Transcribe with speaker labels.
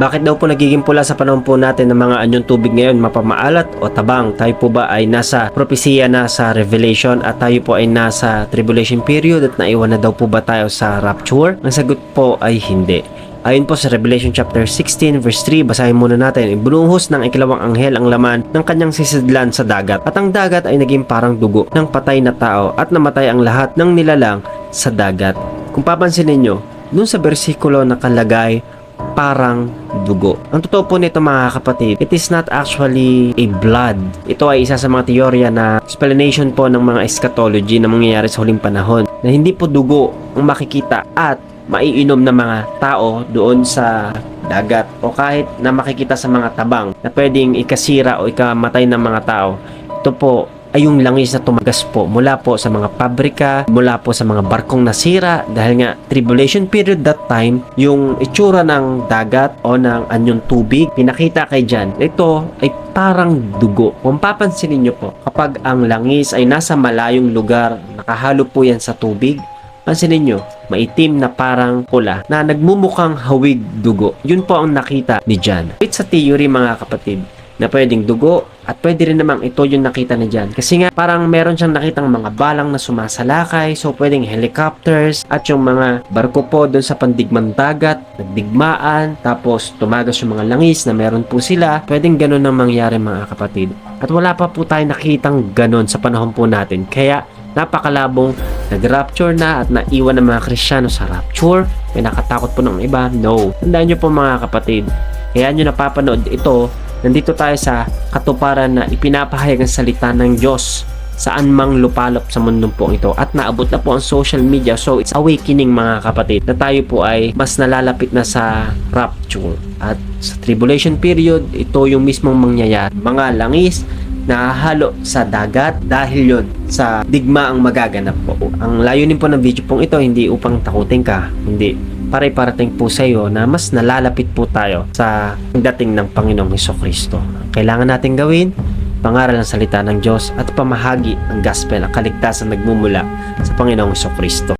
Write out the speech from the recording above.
Speaker 1: Bakit daw po nagiging pula sa panahon po natin ng mga anyong tubig ngayon mapamaalat o tabang? Tayo po ba ay nasa propesya na sa Revelation at tayo po ay nasa tribulation period at naiwan na daw po ba tayo sa rapture? Ang sagot po ay hindi. Ayon po sa Revelation chapter 16 verse 3, basahin muna natin. Ibunuhos ng ikilawang anghel ang laman ng kanyang sisidlan sa dagat. At ang dagat ay naging parang dugo ng patay na tao at namatay ang lahat ng nilalang sa dagat. Kung papansin ninyo, dun sa bersikulo nakalagay parang dugo. Ang totoo po nito mga kapatid, it is not actually a blood. Ito ay isa sa mga teorya na explanation po ng mga eschatology na mangyayari sa huling panahon na hindi po dugo ang makikita at maiinom ng mga tao doon sa dagat o kahit na makikita sa mga tabang na pwedeng ikasira o ikamatay ng mga tao. Ito po ay yung langis na tumagas po mula po sa mga pabrika, mula po sa mga barkong nasira dahil nga tribulation period that time, yung itsura ng dagat o ng anyong tubig, pinakita kay Jan, ito ay parang dugo. Kung papansin niyo po, kapag ang langis ay nasa malayong lugar, nakahalo po yan sa tubig, Pansinin nyo, maitim na parang pula na nagmumukhang hawig dugo. Yun po ang nakita ni Jan. It's a theory mga kapatid na pwedeng dugo at pwede rin namang ito yung nakita ni Jan. Kasi nga parang meron siyang nakitang mga balang na sumasalakay so pwedeng helicopters at yung mga barko po doon sa pandigmang dagat, nagdigmaan, tapos tumagas yung mga langis na meron po sila. Pwedeng ganun ang mangyari mga kapatid. At wala pa po tayo nakitang ganun sa panahon po natin. Kaya napakalabong nag-rapture na at naiwan ng mga Kristiyano sa rapture. May nakatakot po ng iba? No. Tandaan nyo po mga kapatid, kaya nyo napapanood ito, nandito tayo sa katuparan na ipinapahayag ang salita ng Diyos saan mang lupalop sa mundong po ito. At naabot na po ang social media so it's awakening mga kapatid na tayo po ay mas nalalapit na sa rapture. At sa tribulation period ito yung mismong mangyayari. Mga langis nahahalo sa dagat dahil yon sa digmaang magaganap po. Ang layunin po ng video pong ito hindi upang takutin ka, hindi pare-parating po sa iyo na mas nalalapit po tayo sa dating ng Panginoong Heso Kristo. Ang kailangan natin gawin, pangaral ng salita ng Diyos at pamahagi ang gospel, ang kaligtasan nagmumula sa Panginoong Heso Kristo.